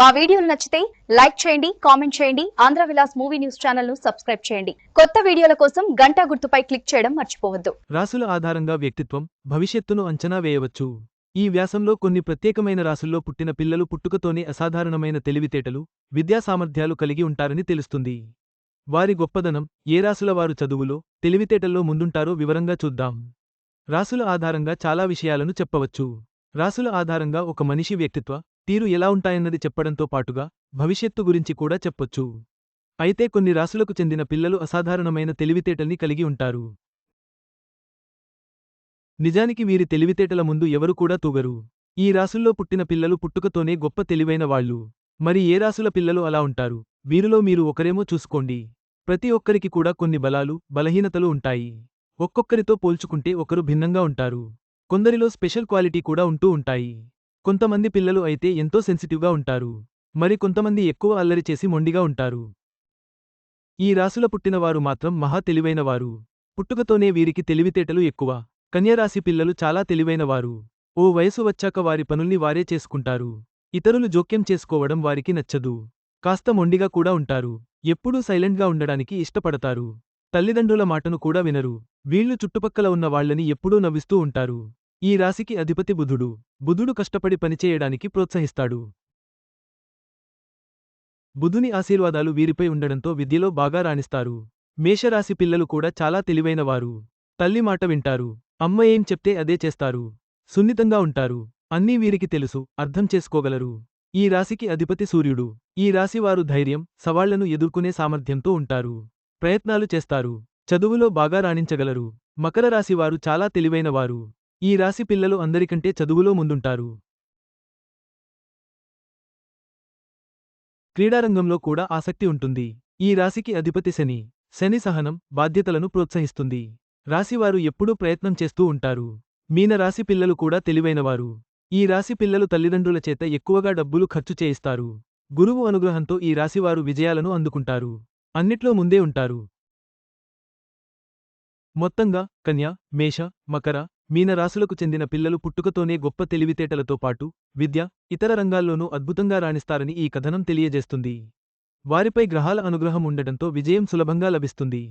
మా వీడియోలు నచ్చితే లైక్ చేయండి కామెంట్ చేయండి ఆంధ్ర విలాస్ మూవీ న్యూస్ ఛానల్ను సబ్స్క్రైబ్ చేయండి. కొత్త వీడియోల కోసం గంటా గుర్తుపై క్లిక్ చేయడం మర్చిపోవద్దు. రాసుల ఆధారంగా వ్యక్తిత్వం భవిష్యత్తును అంచనా వేయవచ్చు. ఈ వ్యాసంలో కొన్ని ప్రత్యేకమైన రాసుల్లో పుట్టిన పిల్లలు పుట్టుకతోనే అసాధారణమైన తెలివితేటలు విద్యా సామర్థ్యాలు కలిగి ఉంటారని తెలుస్తుంది. వారి గొప్పదనం ఏ రాసుల వారు చదువులో తెలివితేటల్లో ముందుంటారో వివరంగా చూద్దాం. రాసుల ఆధారంగా చాలా విషయాలను చెప్పవచ్చు. రాసుల ఆధారంగా ఒక మనిషి వ్యక్తిత్వ తీరు ఎలా ఉంటాయన్నది చెప్పడంతో పాటుగా భవిష్యత్తు గురించి కూడా చెప్పొచ్చు. అయితే కొన్ని రాసులకు చెందిన పిల్లలు అసాధారణమైన తెలివితేటల్ని కలిగి ఉంటారు. నిజానికి వీరి తెలివితేటల ముందు ఎవరు కూడా తూగరు. ఈ రాసుల్లో పుట్టిన పిల్లలు పుట్టుకతోనే గొప్ప తెలివైన వాళ్ళు. మరి ఏ రాసుల పిల్లలు అలా ఉంటారు? వీరిలో మీరు ఒకరేమో చూసుకోండి. ప్రతి ఒక్కరికి కూడా కొన్ని బలాలు బలహీనతలు ఉంటాయి. ఒక్కొక్కరితో పోల్చుకుంటే ఒకరు భిన్నంగా ఉంటారు. కొందరిలో స్పెషల్ క్వాలిటీ కూడా ఉంటూ ఉంటాయి. కొంతమంది పిల్లలు అయితే ఎంతో సెన్సిటివ్గా ఉంటారు. మరి కొంతమంది ఎక్కువ అల్లరి చేసి మొండిగా ఉంటారు. ఈ రాసుల పుట్టినవారు మాత్రం మహా తెలివైనవారు. పుట్టుకతోనే వీరికి తెలివితేటలు ఎక్కువ. కన్యరాశి పిల్లలు చాలా తెలివైనవారు. ఓ వయసు వచ్చాక వారి పనుల్ని వారే చేసుకుంటారు. ఇతరులు జోక్యం చేసుకోవడం వారికి నచ్చదు. కాస్త మొండిగా కూడా ఉంటారు. ఎప్పుడూ సైలెంట్గా ఉండడానికి ఇష్టపడతారు. తల్లిదండ్రుల మాటను కూడా వినరు. వీళ్ళు చుట్టుపక్కల ఉన్న వాళ్ళని ఎప్పుడూ నవ్విస్తూ ఉంటారు. ఈ రాశికి అధిపతి బుధుడు. బుధుడు కష్టపడి పనిచేయడానికి ప్రోత్సహిస్తాడు. బుధుని ఆశీర్వాదాలు వీరిపై ఉండడంతో విద్యలో బాగా రాణిస్తారు. మేషరాశి పిల్లలు కూడా చాలా తెలివైనవారు. తల్లి మాట వింటారు. అమ్మ ఏం చెప్తే అదే చేస్తారు. సున్నితంగా ఉంటారు. అన్నీ వీరికి తెలుసు. అర్థం చేసుకోగలరు. ఈ రాశికి అధిపతి సూర్యుడు. ఈ రాశివారు ధైర్యం సవాళ్ళను ఎదుర్కొనే సామర్థ్యంతో ఉంటారు. ప్రయత్నాలు చేస్తారు. చదువులో బాగా రాణించగలరు. మకర రాశివారు చాలా తెలివైనవారు. ఈ రాశి పిల్లలు అందరికంటే చదువులో ముందుంటారు. క్రీడారంగంలో కూడా ఆసక్తి ఉంటుంది. ఈ రాశికి అధిపతి శని. శని సహనం బాధ్యతలను ప్రోత్సహిస్తుంది. రాశివారు ఎప్పుడూ ప్రయత్నం చేస్తూ ఉంటారు. మీన రాశి పిల్లలు కూడా తెలివైనవారు. ఈ రాశి పిల్లలు తల్లిదండ్రుల చేత ఎక్కువగా డబ్బులు ఖర్చు చేయిస్తారు. గురువు అనుగ్రహంతో ఈ రాశివారు విజయాలను అందుకుంటారు. అన్నిట్లో ముందే ఉంటారు. మొత్తంగా కన్య మేష మకర మీనరాశులకు చెందిన పిల్లలు పుట్టుకతోనే గొప్ప తెలివితేటలతో పాటు విద్య ఇతర రంగాల్లోనూ అద్భుతంగా రాణిస్తారని ఈ కథనం తెలియజేస్తుంది. వారిపై గ్రహాల అనుగ్రహం ఉండటంతో విజయం సులభంగా లభిస్తుంది.